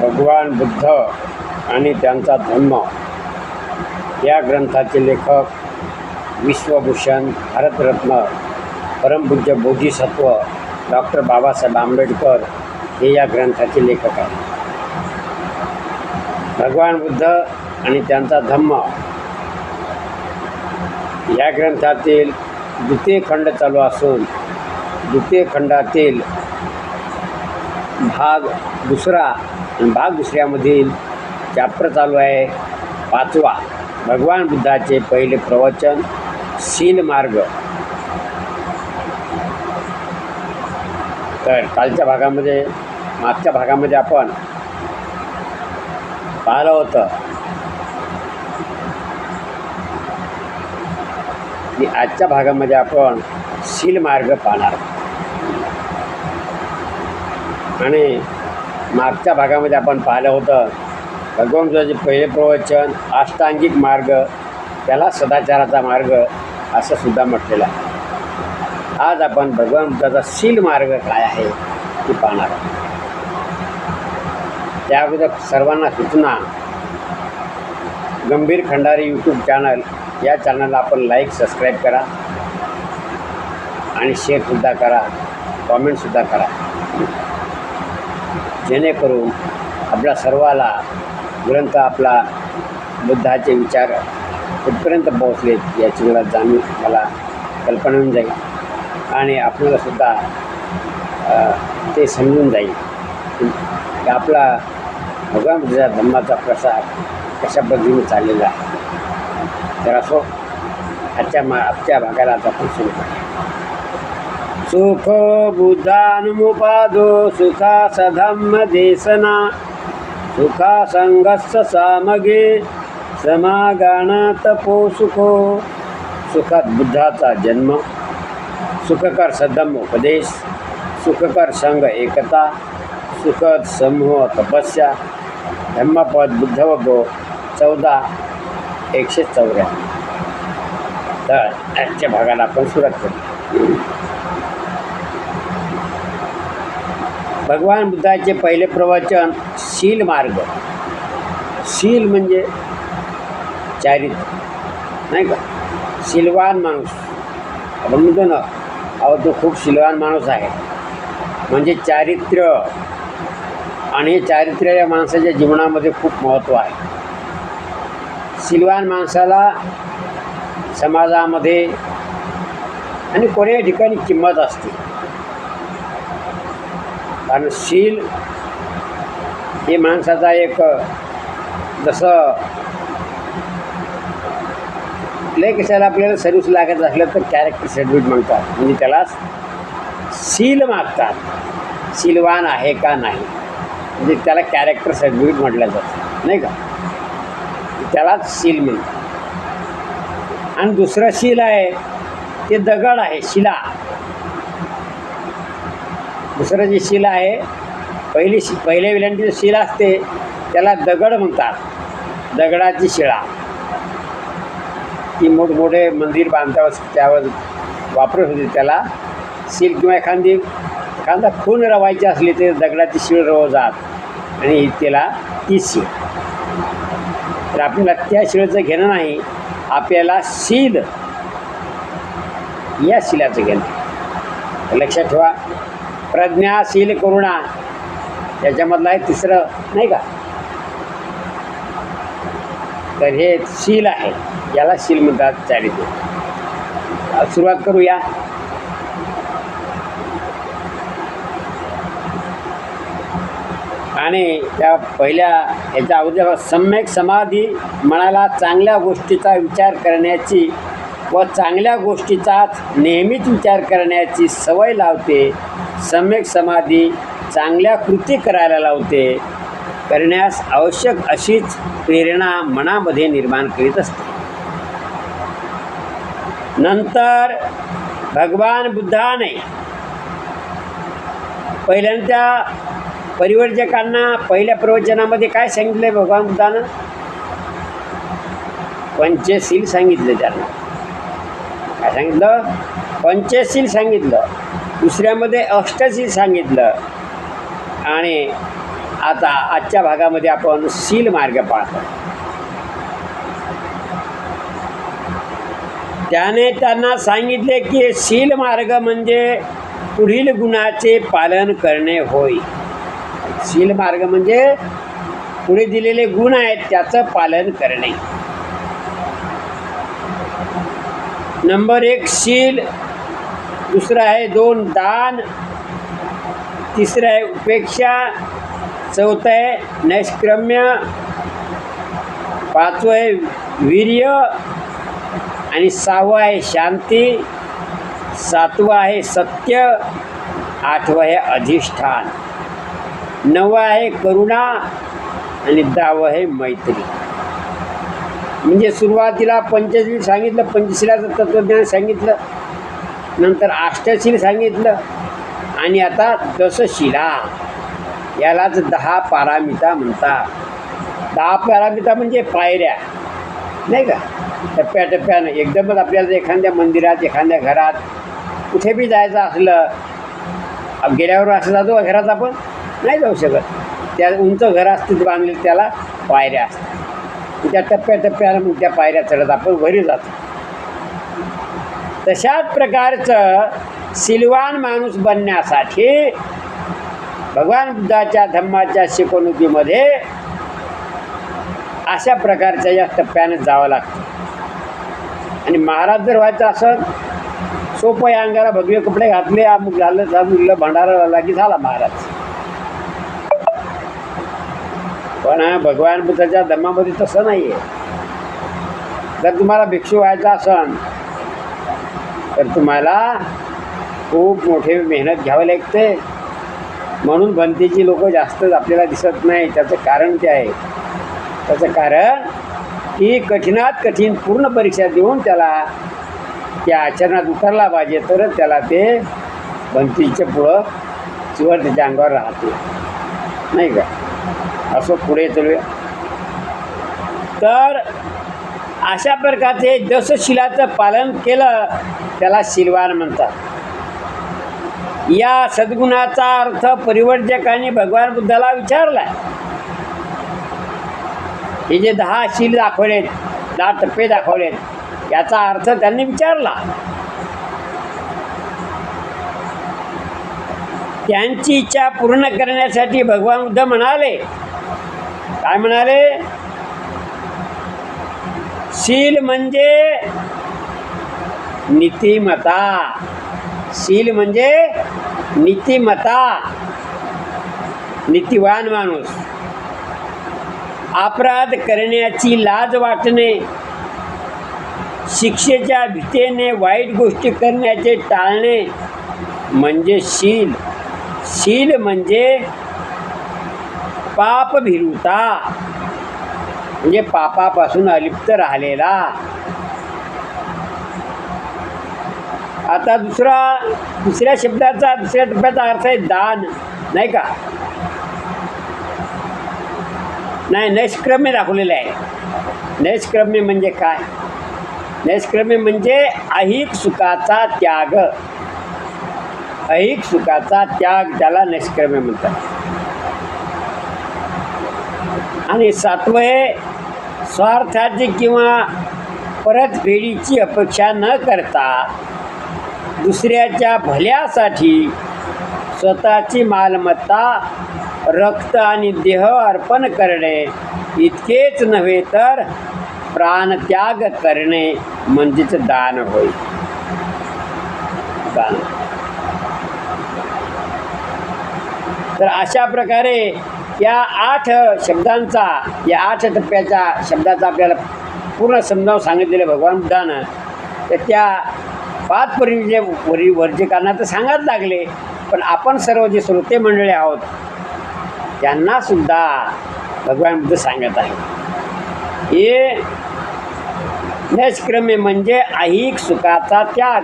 भगवान बुद्ध आणि त्यांचा धम्म या ग्रंथाचे लेखक विश्वभूषण भारतरत्न परमपूज्य बोधिसत्व डॉक्टर बाबासाहेब आंबेडकर हे या ग्रंथाचे लेखक आहेत. भगवान बुद्ध आणि त्यांचा धम्म या ग्रंथातील द्वितीय खंड चालू असून द्वितीय खंडातील भाग दुसरा भाग दुसऱ्यामधील चॅप्टर चालू आहे. पाचवा भगवान बुद्धाचे पहिले प्रवचन शील मार्ग. तर कालच्या भागामध्ये मागच्या भागामध्ये आपण पाहिलं होतं. की आजच्या भागामध्ये आपण शील मार्ग पाहणार. आणि मागच्या भागामध्ये आपण पाहिलं होतं भगवंताचे पहिले प्रवचन अष्टांगिक मार्ग त्याला सदाचाराचा मार्ग असं सुद्धा म्हटलेलं आहे. आज आपण भगवंताचा सील शील मार्ग काय आहे ते पाहणार आहोत. त्या अगोदर सर्वांना सूचना गंभीर खंडारी यूट्यूब चॅनल या चॅनलला आपण लाईक सबस्क्राईब करा आणि शेअरसुद्धा करा कॉमेंटसुद्धा करा. जेणेकरून आपल्या सर्वाला ग्रंथ आपला बुद्धाचे विचार कुठपर्यंत पोहोचलेत याची मला जाणीव मला कल्पना होऊन जाईल. आणि आपल्यालासुद्धा ते समजून जाईल की आपला भगवान बुद्धाचा धम्माचा प्रसार कशा पद्धतीने चाललेला आहे. तर असो आजच्या मा आजच्या भागाला आता आपण सुरू करूया. सुखो बुद्धानुमुपादो सुखा सधम्म देसना सुखा संगस्स सामगे समागान तपो सुखो सुखात बुद्धाचा जन्म सुखकर सधम उपदेश सुखकर संघ एकता सुखद समूह तपस्या धम्मपद बुद्ध व गो चौदा एकशे चौऱ्याण्णव. तर आजच्या भागाला आपण सुरुवात करू. भगवान बुद्धाचे पहिले प्रवचन शील मार्ग. शील म्हणजे चारित्र्य. नाही का? शिलवान माणूस. आपण म्हणतो ना अहो तो खूप शिलवान माणूस आहे. म्हणजे चारित्र्य. आणि हे चारित्र्य या माणसाच्या जीवनामध्ये खूप महत्त्व आहे. शिलवान माणसाला समाजामध्ये आणि कोणत्याही ठिकाणी किंमत असते. कारण शील हे माणसाचा एक जसं लय कशाला आपल्याला सर्विस लागत असलं तर कॅरेक्टर सर्टिफिकेट म्हणतात. म्हणजे त्याला सील मागतात. सीलवान आहे का नाही? म्हणजे त्याला कॅरेक्टर सर्टिफिकेट म्हटलं जातं. नाही का? त्यालाच सील म्हणतात. आणि दुसरं शील आहे ते दगड आहे शिला. दुसरं जे शिला आहे पहिली शि पहिल्या विलांटी शिला असते त्याला दगड म्हणतात. दगडाची शिळा. ती मोठमोठे मंदिर बांधतावर त्यावर वापरत होते त्याला. सील किंवा एखादी एखादा खून रवायची असली तर दगडाची शिळ रवतात आणि त्याला ती शिळ. तर आपल्याला त्या शिळेचं घेणं नाही आपल्याला शील या शिलाचं घेणं. लक्षात ठेवा प्रज्ञाशील करुणा. याच्यामधलं आहे तिसरं नाही का? तर हे शील आहे. याला शील म्हणतात चारित्र्य. सुरुवात करूया. आणि त्या पहिल्या याच्या अगोदर सम्यक समाधी मनाला चांगल्या गोष्टीचा विचार करण्याची व चांगल्या गोष्टीचाच नेहमीच विचार करण्याची सवय लावते. सम्यक समाधी चांगल्या कृती करायला लावते करण्यास आवश्यक अशीच प्रेरणा मनामध्ये निर्माण करीत असते. नंतर भगवान बुद्धाने पहिल्यांदा परिवर्जकांना पहिल्या प्रवचनामध्ये काय सांगितलंय भगवान बुद्धानं? पंचशील सांगितलं त्यांना. काय सांगितलं? पंचशील सांगितलं. दुसऱ्यामध्ये अष्टशील सांगितलं. आणि आता आजच्या भागामध्ये आपण सील मार्ग पाहतो. त्याने त्यांना सांगितले की शील मार्ग म्हणजे पुढील गुणाचे पालन करणे होय. सील मार्ग म्हणजे पुढे दिलेले गुण आहेत त्याचं पालन करणे. नंबर एक शील दुसरं आहे दोन दान. तिसरं आहे उपेक्षा. चौथं आहे नैष्क्रम्य. पाचवं आहे वीर्य. आणि सहावं आहे शांती. सातवं आहे सत्य. आठवं आहे अधिष्ठान. नवं आहे करुणा. आणि दहावं आहे मैत्री. म्हणजे सुरुवातीला पंचशील सांगितलं पंचशिलाचं तत्त्वज्ञान सांगितलं. नंतर अष्टशील सांगितलं. आणि आता दशशिला. यालाच दहा पारामिता म्हणतात. दहा पारामिता म्हणजे पायऱ्या. नाही का? टप्प्याटप्प्यानं एकदमच आपल्याला एखाद्या मंदिरात एखाद्या घरात कुठे बी जायचं असलं गेल्यावर असं जातो घरात आपण? नाही जाऊ शकत. त्या उंच घर असतं बांधले त्याला पायऱ्या असतात. त्या टप्प्याटप्प्यानं मग त्या पायऱ्या चढत आपण वरी जातो. तशाच प्रकारचं सिलवान माणूस बनण्यासाठी भगवान बुद्धाच्या धम्माच्या शिकवणुकीमध्ये अशा प्रकारच्या या टप्प्यानं जावं लागतं. आणि महाराज जर व्हायचं असं सोपं या अंगाला भगवे कपडे घातले अमुक झालं झालं भंडारा झाला की झाला महाराज. पण भगवान बुद्धाच्या धम्मामध्ये तसं नाही आहे जर तुम्हाला भिक्षू व्हायचं असन तर तुम्हाला खूप मोठे मेहनत घ्यावी लागते. म्हणून भंतीची लोक जास्त आपल्याला दिसत नाही. त्याचं कारण ते आहे. त्याचं कारण की कठीणात कठीण पूर्ण परीक्षा देऊन त्याला त्या आचरणात उतरला पाहिजे. तरच त्याला ते भंतीच्या पुढं चिवर त्याच्या अंगावर राहते नाही का? असं पुढे चालूया. तर अशा प्रकारचे दशशिलाचं पालन केलं त्याला शिलवान म्हणतात. या सद्गुणाचा अर्थ परिवर्जकाने भगवान बुद्धाला विचारला हे जे दहा शील दाखवलेत दहा टप्पे दाखवलेत याचा अर्थ त्यांनी विचारला. त्यांची इच्छा पूर्ण करण्यासाठी भगवान बुद्ध म्हणाले. काय म्हणाले? शील म्हणजे नीतिमता शील म्हणजे नीतिमता नीतिवान माणूस. अपराध करण्याची लाज वाटणे. शिक्षेच्या भीतीने वाईट गोष्टी करण्याचे टाळणे. म्हणजे शील. शील म्हणजे पाप भिरुता. म्हणजे पापापासून अलिप्त राहिलेला. आता दुसरा दुसऱ्या शब्दाचा दुसऱ्या टप्प्याचा अर्थ आहे दान नाही का? नाही नैष्क्रम्य दाखवलेलं आहे. नैष्क्रम्य म्हणजे काय? नैष्क्रम्य म्हणजे ऐहिक सुखाचा त्याग. ऐहिक सुखाचा त्याग त्याला नैष्क्रम्य म्हणतात. आणि सातवं स्वार्थाची किंवा परतफेडीची अपेक्षा न करता दुसऱ्याच्या भल्यासाठी स्वतःची मालमत्ता रक्त आणि देह अर्पण करणे इतकेच नव्हे तर प्राणत्याग करणे म्हणजेच दान होय. दान. तर अशा प्रकारे या आठ शब्दांचा या आठ टप्प्याच्या शब्दाचा आपल्याला पूर्ण समजावून सांगितलेलं भगवान बुद्धानं. तर त्या पाच परिजे वरी वर्जकांना तर सांगायला लागले पण आपण सर्व जे श्रोते मंडळी आहोत त्यांनासुद्धा भगवान बुद्ध सांगत आहे हे निष्क्रम्य म्हणजे ऐहिक सुखाचा त्याग.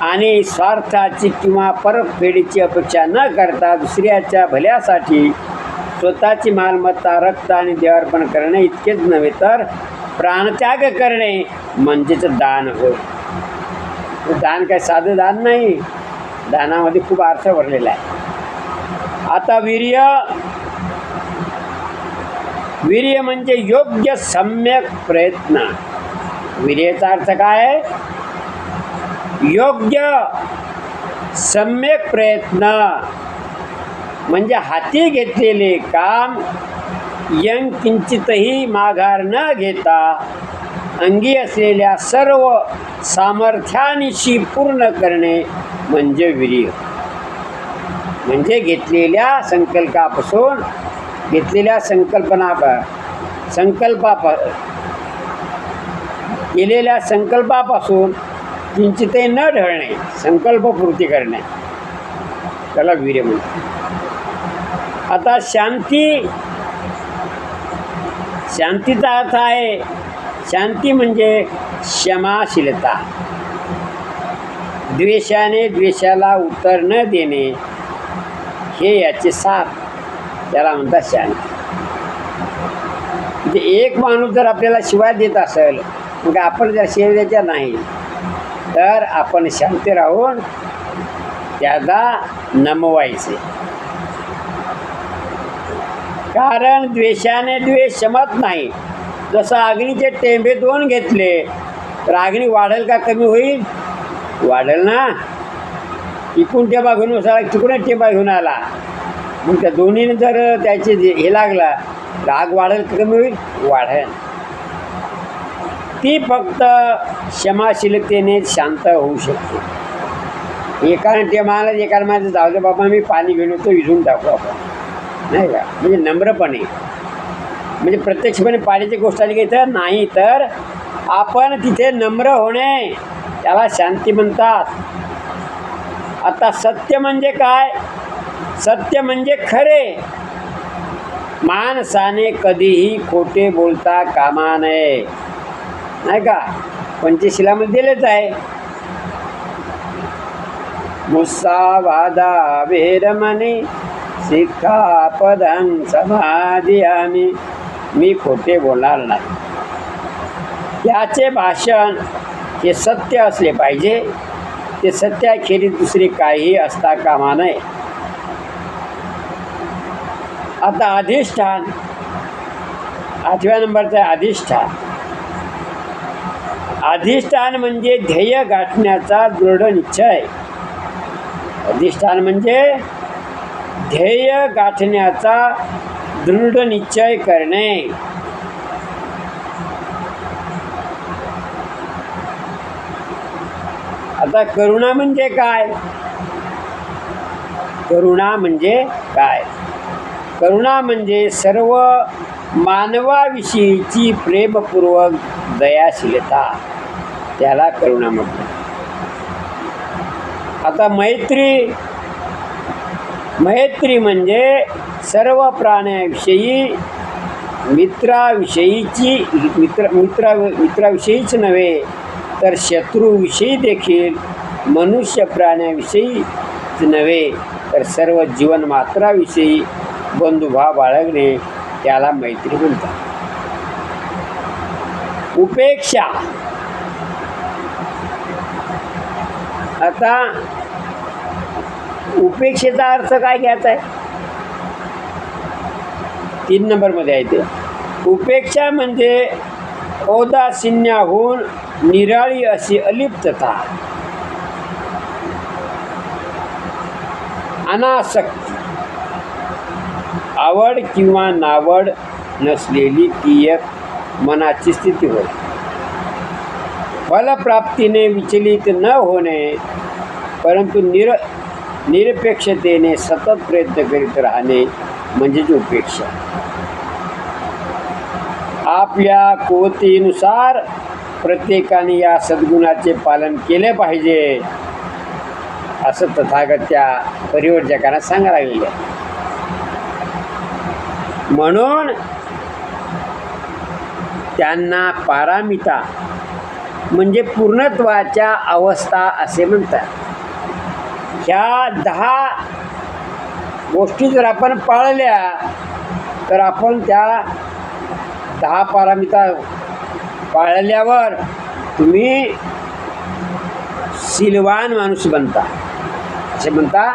आणि स्वार्थाची किंवा परतफेडीची अपेक्षा न करता दुसऱ्याच्या भल्यासाठी स्वतःची मालमत्ता रक्त आणि देवार्पण करणे इतकेच नव्हे तर प्राणत्याग करणे म्हणजेच दान होय. दान काय साधं दान नाही. दानामध्ये खूप अर्थ भरलेला आहे. आता वीर्य वीर्य म्हणजे योग्य सम्यक प्रयत्न. वीर्याचा अर्थ काय आहे? योग्य सम्यक प्रयत्न म्हणजे हाती घेतलेले काम यंग किंचितही माघार न घेता अंगी असलेल्या सर्व सामर्थ्यानिशी पूर्ण करणे म्हणजे वीर्य. म्हणजे घेतलेल्या संकल्पापासून घेतलेल्या संकल्पना संकल्पा केलेल्या संकल्पापासून किंचितही न ढळणे संकल्पपूर्ती करणे. त्याला वीर्य म्हणतात. आता शांती शांतीचा अर्थ आहे शांती म्हणजे क्षमाशीलता. द्वेषाने द्वेषाला उत्तर न देणे हे याचे साथ त्याला म्हणतात शांती. म्हणजे एक माणूस जर आपल्याला शिवाय देत असेल मग आपण त्या शिवाय द्यायच्या नाही. तर आपण शांत राहून त्याला नमवायचे. कारण द्वेषाने द्वेष शमत नाही. जसं अग्नीचे टेंबे दोन घेतले तर अग्नी वाढेल का कमी होईल? वाढेल ना. इकून टेबा घेऊन बसला तिकडून टेबा घेऊन आला. मग त्या दोन्हीने जर त्याचे हे लागला राग वाढेल का कमी होईल? वाढेल. ती फक्त क्षमाशीलतेने शांत होऊ शकते. एकाने ते म्हणाला एकाने माझं जाऊ दे बाबा मी पाणी घेऊन येतो विझून टाकू आपण. नाही का? म्हणजे नम्रपणे. म्हणजे प्रत्यक्षपणे पाण्याची गोष्ट आली की तर नाही तर आपण तिथे नम्र होणे त्याला शांती म्हणतात. आता सत्य म्हणजे काय? सत्य म्हणजे खरे. माणसाने कधीही खोटे बोलता कामा नये. नाही का? पंचशिलामध्ये दिलेच आहे. मुसावादा वेरमणी शिक्षापदं समाधियामी मी खोटे बोलणार नाही. याचे भाषण हे सत्य असले पाहिजे. ते सत्याखेरीज दुसरे काही असता कामा नये. आता अधिष्ठान आठव्या नंबरचं आहे अधिष्ठान. अधिष्ठान म्हणजे ध्येय गाठण्याचा दृढ निश्चय. अधिष्ठान म्हणजे ध्येय गाठण्याचा दृढ निश्चय करणे. आता करुणा म्हणजे काय? करुणा म्हणजे काय? करुणा म्हणजे सर्व मानवाविषयीची प्रेमपूर्वक दयाशीलता त्याला करुणा म्हणतात. आता मैत्री मैत्री म्हणजे सर्व प्राण्याविषयी मित्राविषयीची मित्र मित्रा मित्राविषयीच नव्हे तर शत्रूविषयी देखील मनुष्य प्राण्याविषयीच नव्हे तर सर्व जीवनमात्राविषयी बंधुभाव बाळगणे त्याला मैत्री म्हणतात उपेक्षा. आता उपेक्षेचा अर्थ काय घ्यायचा आहे तीन नंबरमध्ये आहे ते. उपेक्षा म्हणजे औदासिन्याहून निराळी अशी अलिप्तता. अनासक्त. आवड किंवा नावड नसलेली ती एक मनाची स्थिती होय. फलप्राप्तीने विचलित न होणे परंतु निर निरपेक्षतेने सतत प्रयत्न करीत राहणे म्हणजेच उपेक्षा. आपल्या कोतीनुसार प्रत्येकाने या सद्गुणाचे पालन केले पाहिजे असं तथागत त्या परिवर्जकांना सांगायला लागलेलं आहे म्हणून त्यांना पारामिता म्हणजे पूर्णत्वाच्या अवस्था असे म्हणतात. ह्या दहा गोष्टी जर आपण पाळल्या तर आपण त्या दहा पारामिता पाळल्यावर तुम्ही सिलवान माणूस बनता. असे म्हणता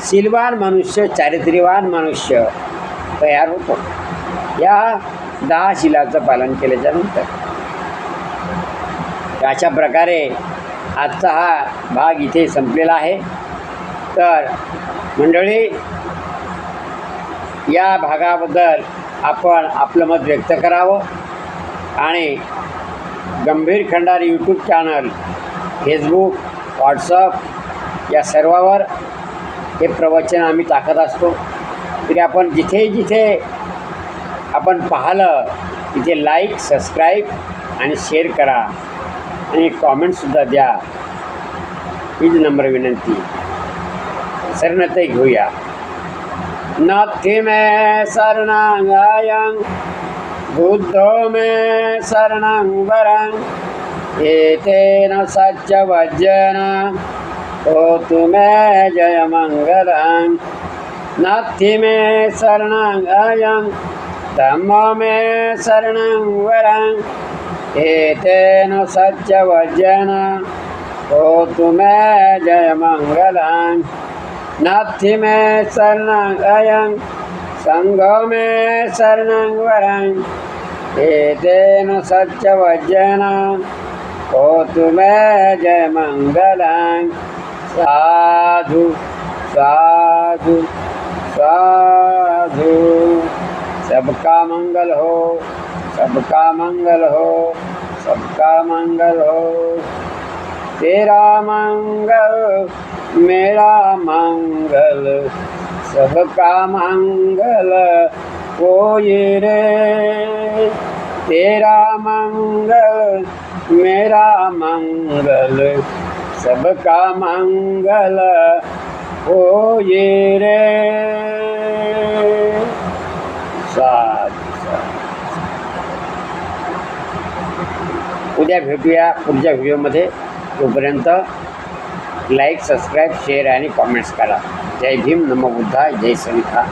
सिलवान मनुष्य चारित्र्यवान मनुष्य. तयार होतो. या दहा शिलाचं पालन केल्याच्यानंतर. अशा प्रकारे आजचा हा भाग इथे संपलेला आहे. तर मंडळी या भागाबद्दल आपण आपलं मत व्यक्त करावं आणि गंभीर खंडार यूट्यूब चॅनल फेसबुक व्हॉट्सअप या सर्वावर हे प्रवचन आम्ही टाकत असतो. तरी आपण जिथे जिथे आपण पाहिलं तिथे लाईक सबस्क्राईब आणि शेअर करा. आणि कॉमेंटसुद्धा द्या. हीच नम्र विनंती. शरणते घेऊया. नाथी मे शरणांगायं बुद्धो मे शरणं वरं एतेन सत्यवज्येन होतु मे जयमङ्गलं नाथी मे शरणांगायं धम्मो मे शरणं वरं एतेन सत्यवज्येन होतु मे जयमङ्गलं। नाथि मे शरणं अयं सङ्गो मे शरणं वरं एतेन सत्यवज्येन होतु मे जयमङ्गलं। साधु। सबका मंगल हो सबका मंगल हो सबका मंगल हो। तेरा मंगल मेरा मंगल सबका मंगल कोई रे। तेरा मंगल मेरा मंगल सबका मंगल होई रे साधू साधू उद्या भेटूया पुढच्या व्हिडिओमध्ये. तोपर्यंत लाईक सबस्क्राईब शेअर आणि कॉमेंट्स करा. जय भीम नमो बुद्धा जय सविता